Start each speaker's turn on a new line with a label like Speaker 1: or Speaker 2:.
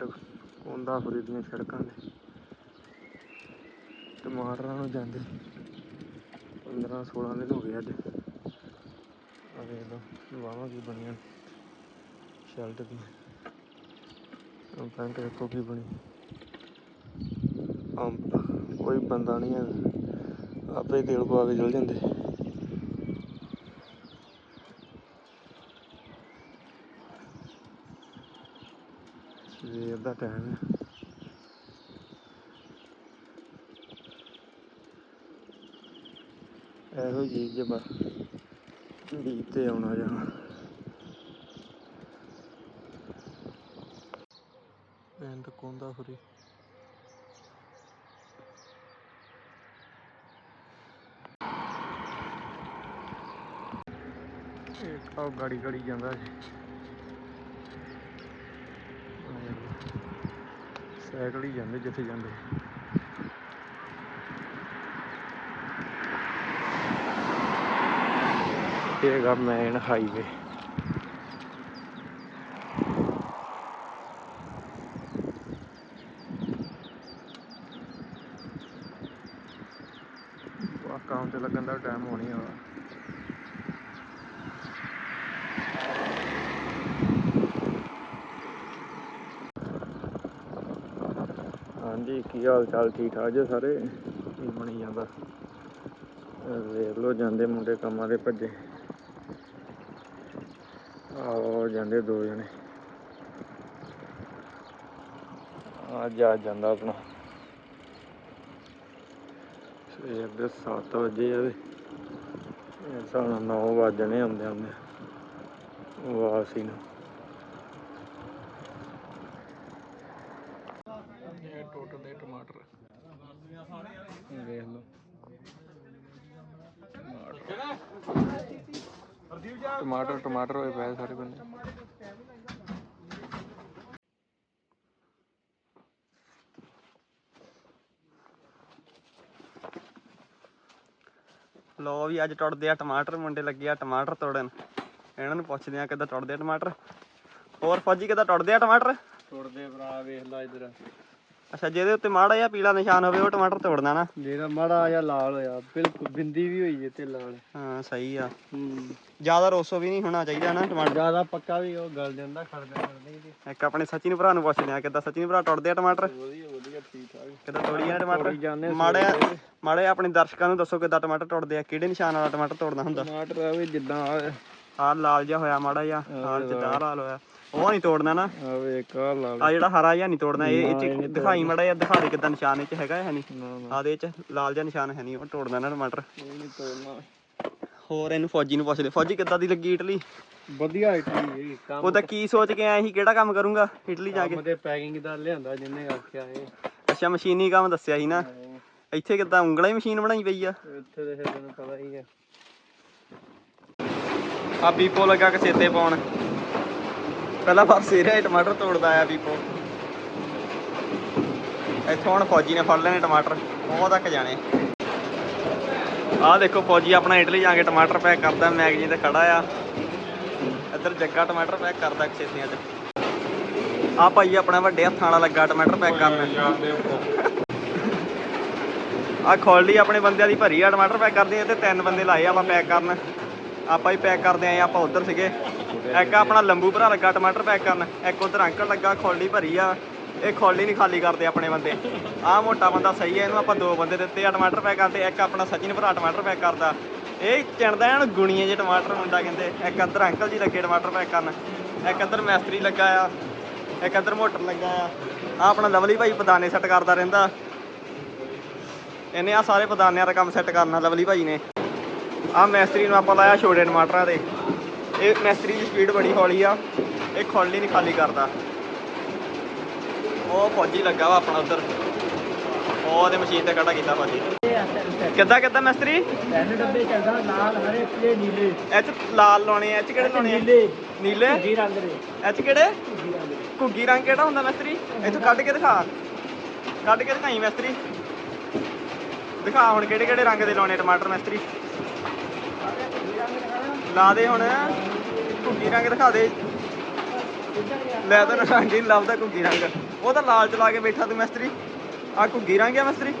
Speaker 1: ਪਿੰਡ ਕੋਂਦਾਪੁਰੀ ਦੀਆਂ ਸੜਕਾਂ ਨੇ ਟਮਾਟਰਾਂ ਨੂੰ ਜਾਂਦੇ। 15 16 ਦਿਨ ਹੋ ਗਏ ਅੱਜ। ਆ ਵੇਖ ਲਓ ਵਾਹਵਾਂ ਕੀ ਬਣੀਆਂ। ਸ਼ਰਟ ਦੀ ਆਹ ਪੈਂਟ ਦੇਖੋ ਕੀ ਬਣੀ। ਅੰਬ ਕੋਈ ਬੰਦਾ ਨਹੀਂ ਹੈ ਆਪੇ ਤੇਲ ਪਵਾ ਕੇ ਚਲ ਜਾਂਦੇ। ਸਵੇਰ ਦਾ ਟਾਈਮ ਹੈ। ਇਹੋ ਜੀ ਜੇ ਬਸ ਬੀਜ ਤੇ ਆਉਣਾ ਜਾਣਾ ਪਿੰਡ ਕੋਂਦਾਪੁਰੀ ਇੱਕ ਤਾਂ ਗਾੜੀ ਗਾੜੀ ਜਾਂਦਾ ਜੀ ਸਾਈਕਲ ਹੀ ਜਾਂਦੇ ਜਿੱਥੇ ਜਾਂਦੇ। ਇਹ ਹੈਗਾ ਮੇਨ ਹਾਈਵੇ ਕੰਮ ਤੇ ਲੱਗਣ ਦਾ ਟਾਈਮ ਹੋਣੀ ਆ। ਕੀ ਹਾਲ ਚਾਲ ਠੀਕ ਠਾਕ ਜੇ ਸਾਰੇ? ਕੀ ਬਣੀ ਜਾਂਦਾ? ਵੇਖ ਲੋ ਜਾਂਦੇ ਮੁੰਡੇ ਕੰਮਾਂ ਦੇ ਭੱਜੇ। ਆਓ ਜਾਂਦੇ ਦੋ ਜਣੇ। ਆ ਜਾ ਜਾਂਦਾ ਆਪਣਾ। ਸਵੇਰ ਦੇ 7 ਵਜੇ ਆ ਇਹ ਸਾਡਾ 9 ਵਜਣੇ ਆਉਂਦੇ ਆਉਂਦੇ ਵਾਸੀ ਨੂੰ ਇਹ ਟੋਟਲ ਦੇ ਟਮਾਟਰ ਵੇਖ ਲਓ ਟਮਾਟਰ ਟਮਾਟਰ ਹੋਏ ਪਏ ਸਾਰੇ ਬੰਦੇ
Speaker 2: ਲੋ ਵੀ ਅੱਜ ਟੁੱਟਦੇ ਆ ਟਮਾਟਰ ਮੁੰਡੇ ਲੱਗੇ ਆ ਟਮਾਟਰ ਤੋੜਨ। ਇਹਨਾਂ ਨੂੰ ਪੁੱਛਦੇ ਆ ਕਿੱਦਾਂ ਟੁੱਟਦੇ ਆ ਟਮਾਟਰ। ਹੋਰ ਫੌਜੀ ਕਿੱਦਾਂ ਟੁੱਟਦੇ ਆ ਟਮਾਟਰ?
Speaker 1: ਟੁੱਟਦੇ ਭਰਾ ਵੇਖ ਲੈ ਇਧਰ।
Speaker 2: ਅੱਛਾ ਜਿਹਦੇ ਉੱਤੇ ਮਾੜਾ ਜਿਹਾ ਪੀਲਾ ਨਿਸ਼ਾਨ ਹੋਵੇ ਉਹ ਟਮਾਟਰ ਤੋੜਨਾ ਨਾ।
Speaker 1: ਜਿਹੜਾ ਮਾੜਾ ਜਿਹਾ ਲਾਲ ਹੋਇਆ ਬਿਲਕੁਲ ਬਿੰਦੀ ਵੀ ਹੋਈ ਏ ਤੇ ਲਾਲ।
Speaker 2: ਹਾਂ ਸਹੀ ਆ।
Speaker 1: ਹੂੰ।
Speaker 2: ਜ਼ਿਆਦਾ ਰੋਸੋ ਵੀ ਨਹੀਂ ਹੋਣਾ ਚਾਹੀਦਾ ਨਾ ਟਮਾਟਰ।
Speaker 1: ਜ਼ਿਆਦਾ ਪੱਕਾ ਵੀ ਉਹ ਗਲ ਜਾਂਦਾ ਖੜਦਾ ਖੜਦਾ ਹੀ ਤੇ
Speaker 2: ਇੱਕ ਆਪਣੇ ਸਚਿਨ ਭਰਾ ਨੂੰ ਪੁੱਛਦੇ ਆ ਕਿੱਦਾਂ ਸਚਿਨ ਭਰਾ ਟੁੱਟਦੇ ਆ ਟਮਾਟਰ?
Speaker 1: ਵਧੀਆ ਵਧੀਆ ਠੀਕ ਠਾਕ।
Speaker 2: ਕਿੱਦਾਂ ਤੋੜੀ ਜਾਂਦੇ ਟਮਾਟਰ?
Speaker 1: ਆ
Speaker 2: ਮਾੜੇ ਮਾੜੇ ਆਪਣੇ ਦਰਸ਼ਕਾਂ ਨੂੰ ਦੱਸੋ ਕਿੱਦਾਂ ਟਮਾਟਰ ਟੁੱਟਦੇ ਆ ਕਿਹੜੇ ਨਿਸ਼ਾਨ ਵਾਲਾ ਟਮਾਟਰ ਤੋੜਨਾ ਹੁੰਦਾ?
Speaker 1: ਟਮਾਟਰ ਆਵੇ ਜਿੱਦਾਂ
Speaker 2: ਆਹ ਲਾਲ ਜਿਹਾ ਹੋਇਆ ਮਾੜਾ ਜਿਹਾ ਹਾਲ ਜਿੱਦਾਂ ਆਹ ਲਾਲ ਹੋਇਆ। ਉਹ ਨਹੀਂ ਤੋੜਨਾ ਨਾ।
Speaker 1: ਆਵੇ ਇੱਕ ਆਹ ਲਾਲ
Speaker 2: ਆ ਜਿਹੜਾ ਹਰਾ ਜਿਹਾ ਨਹੀਂ ਤੋੜਨਾ ਇਹ ਇਹ ਚ ਦਿਖਾਈ ਮਾੜਾ ਜਿਹਾ ਦਿਖਾ ਦੇ ਕਿੱਦਾਂ ਨਿਸ਼ਾਨ ਇਹ ਚ ਹੈਗਾ ਹੈ ਨਹੀਂ।
Speaker 1: ਨਾ
Speaker 2: ਆਦੇ ਚ ਲਾਲ ਜਿਹਾ ਨਿਸ਼ਾਨ ਹੈ ਨਹੀਂ ਉਹ ਤੋੜਨਾ ਨਾ ਟਮਾਟਰ।
Speaker 1: ਨਹੀਂ ਤੋੜਨਾ।
Speaker 2: ਹੋਰ ਇਹਨੂੰ ਫੌਜੀ ਨੂੰ ਪੁੱਛਦੇ ਫੌਜੀ ਕਿੱਦਾਂ ਦੀ ਲੱਗੀ ਇਟਲੀ?
Speaker 1: ਵਧੀਆ ਇਟਲੀ ਇਹ ਕੰਮ
Speaker 2: ਉਹ ਤਾਂ ਕੀ ਸੋਚ ਕੇ ਆਇਆ ਸੀ ਕਿਹੜਾ ਕੰਮ ਕਰੂੰਗਾ ਇਟਲੀ ਜਾ ਕੇ?
Speaker 1: ਕੰਮ ਤੇ ਪੈਕਿੰਗ ਦਾ ਲਿਆਂਦਾ ਜਿੰਨੇ ਆਖਿਆ ਇਹ।
Speaker 2: ਅੱਛਾ ਮਸ਼ੀਨੀ ਕੰਮ ਦੱਸਿਆ ਸੀ ਨਾ। ਇੱਥੇ ਕਿੱਦਾਂ ਉਂਗਲਾਂ ਹੀ ਮਸ਼ੀਨ ਬਣਾਈ ਪਈ ਆ।
Speaker 1: ਇੱਥੇ ਦੇ ਫਿਰ ਤੈਨੂੰ ਪਤਾ ਹੀ ਹੈ
Speaker 2: ਆ ਪੀਪੋ ਲੱਗਾ ਕਸੇਤੇ ਪਾਉਣ। ਪਹਿਲਾਂ ਪਾਸੇ ਰਿਹਾ ਟਮਾਟਰ ਤੋੜਦਾ ਆਇਆ ਪੀਪੋ ਇੱਥੋਂ ਹੁਣ ਫੌਜੀ ਨੇ ਫੜ ਲੈਣੇ ਟਮਾਟਰ ਉਹ ਤੱਕ ਜਾਣੇ। ਆਹ ਦੇਖੋ ਫੌਜੀ ਆਪਣਾ ਇਟਲੀ ਜਾ ਕੇ ਟਮਾਟਰ ਪੈਕ ਕਰਦਾ ਮੈਗਜ਼ੀਨ ਤੇ ਖੜਾ ਆ। ਇੱਧਰ ਜੱਗਾ ਟਮਾਟਰ ਪੈਕ ਕਰਦਾ ਕਸੇਤਿਆਂ 'ਚ। ਆ ਭਾਈ ਆਪਣਾ ਵੱਡੇ ਹੱਥਾਂ ਵਾਲਾ ਲੱਗਾ ਟਮਾਟਰ ਪੈਕ ਕਰਨ। ਆ ਖੋਲੀ ਆਪਣੇ ਬੰਦਿਆਂ ਦੀ ਭਰੀ ਆ ਟਮਾਟਰ ਪੈਕ ਕਰਦੇ ਆ ਤੇ ਤਿੰਨ ਬੰਦੇ ਲਾਏ ਆ ਆਪਾਂ ਪੈਕ ਕਰਨ। ਆਪਾਂ ਹੀ ਪੈਕ ਕਰਦੇ ਆਏ ਆਪਾਂ ਉਧਰ ਸੀਗੇ। ਇੱਕ ਆਪਣਾ ਲੰਬੂ ਭਰਾ ਲੱਗਾ, ਟਮਾਟਰ ਪੈਕ ਕਰਨ। ਇੱਕ ਉਧਰ ਅੰਕਲ ਲੱਗਾ, ਖੋਲੀ ਭਰੀ ਆ। ਇਹ ਖੋਲੀ ਨਹੀਂ ਖਾਲੀ ਕਰਦੇ ਆਪਣੇ ਬੰਦੇ। ਆਹ ਮੋਟਾ ਬੰਦਾ ਸਹੀ ਹੈ ਇਹਨੂੰ ਆਪਾਂ ਦੋ ਬੰਦੇ ਦਿੱਤੇ ਆ ਟਮਾਟਰ ਪੈਕ ਕਰਦੇ ਇੱਕ ਆਪਣਾ ਸਚਿਨ ਭਰਾ ਟਮਾਟਰ ਪੈਕ ਕਰਦਾ। ਇਹ ਚਿਣਦਾ ਇਹਨਾਂ ਨੂੰ ਗੁਣੀਏ ਜੇ ਟਮਾਟਰ ਮੁੰਡਾ ਕਹਿੰਦੇ। ਇੱਕ ਅੰਦਰ ਅੰਕਲ ਜੀ ਲੱਗੇ ਟਮਾਟਰ ਪੈਕ ਕਰਨ। ਇੱਕ ਅੰਦਰ ਮੈਸਤਰੀ ਲੱਗਾ ਆ। ਇੱਕ ਅੰਦਰ ਮੋਟਰ ਲੱਗਾ ਆ। ਆ ਆਪਣਾ ਲਵਲੀ ਭਾਈ ਪਦਾਨੇ ਸੈੱਟ ਕਰਦਾ ਰਹਿੰਦਾ। ਇਹਨੇ ਆ ਸਾਰੇ ਪਦਾਨਿਆਂ ਦਾ ਕੰਮ ਸੈੱਟ ਕਰਨਾ ਲਵਲੀ ਭਾਈ ਨੇ। ਆ ਮੈਸਤਰੀ ਨੂੰ ਆਪਾਂ ਲਾਇਆ ਛੋਟੇ ਟਮਾਟਰਾਂ ਦੇ ਇਹ ਮੈਸਤਰੀ ਦੀ ਸਪੀਡ ਬੜੀ ਹੌਲੀ ਆ। ਇਹ ਖੋਲੀ ਨਹੀਂ ਖਾਲੀ ਕਰਦਾ। ਉਹ ਫੌਜੀ ਲੱਗਾ ਵਾ ਆਪਣਾ ਉਧਰ। ਉਹ ਉਹਦੇ ਮਸ਼ੀਨ ਤੇ ਖੜਾ ਕੀਤਾ ਫੌਜੀ। ਕਿੱਦਾਂ ਕਿੱਦਾਂ ਮੈਸਤਰੀ?
Speaker 1: ਤਿੰਨ ਡੱਬੇ ਚੱਲਦਾ ਲਾਲ ਹਰੇ ਪੀਲੇ ਨੀਲੇ।
Speaker 2: ਇਹ ਚ ਲਾਲ ਲਾਉਣੇ ਚ ਕਿਹੜੇ ਲਾਉਣੇ
Speaker 1: ਨੀਲੇ।
Speaker 2: ਨੀਲੇ?
Speaker 1: ਜੀ ਰੰਗ ਦੇ।
Speaker 2: ਇਹ ਚ ਕਿਹੜੇ? ਘੁੱਗੀ ਰੰਗ ਕਿਹੜਾ ਹੁੰਦਾ ਮੈਸਤਰੀ? ਇੱਥੋਂ ਕੱਢ ਕੇ ਦਿਖਾ। ਕੱਢ ਕੇ ਦਿਖਾਈ ਮੈਸਤਰੀ। ਦਿਖਾ ਹੁਣ ਕਿਹੜੇ ਕਿਹੜੇ ਰੰਗ ਦੇ ਲਾਉਣੇ ਟਮਾਟਰ ਮੈਸਤਰੀ। ਲਾ ਦੇ ਹੁਣ। ਘੁੱਗੀ ਰੰਗ ਦਿਖਾ ਦੇ। ਲੈ ਤਾਂ ਰੰਗ ਹੀ ਨੀ ਲੱਭਦਾ ਘੁੱਗੀ ਰੰਗ। ਉਹ ਤਾਂ ਲਾਲ ਚਲਾ ਕੇ ਬੈਠਾ ਤੂੰ ਮਿਸਤਰੀ। ਆ ਘੁੱਗੀ ਰੰਗ ਆ ਮਿਸਤਰੀ।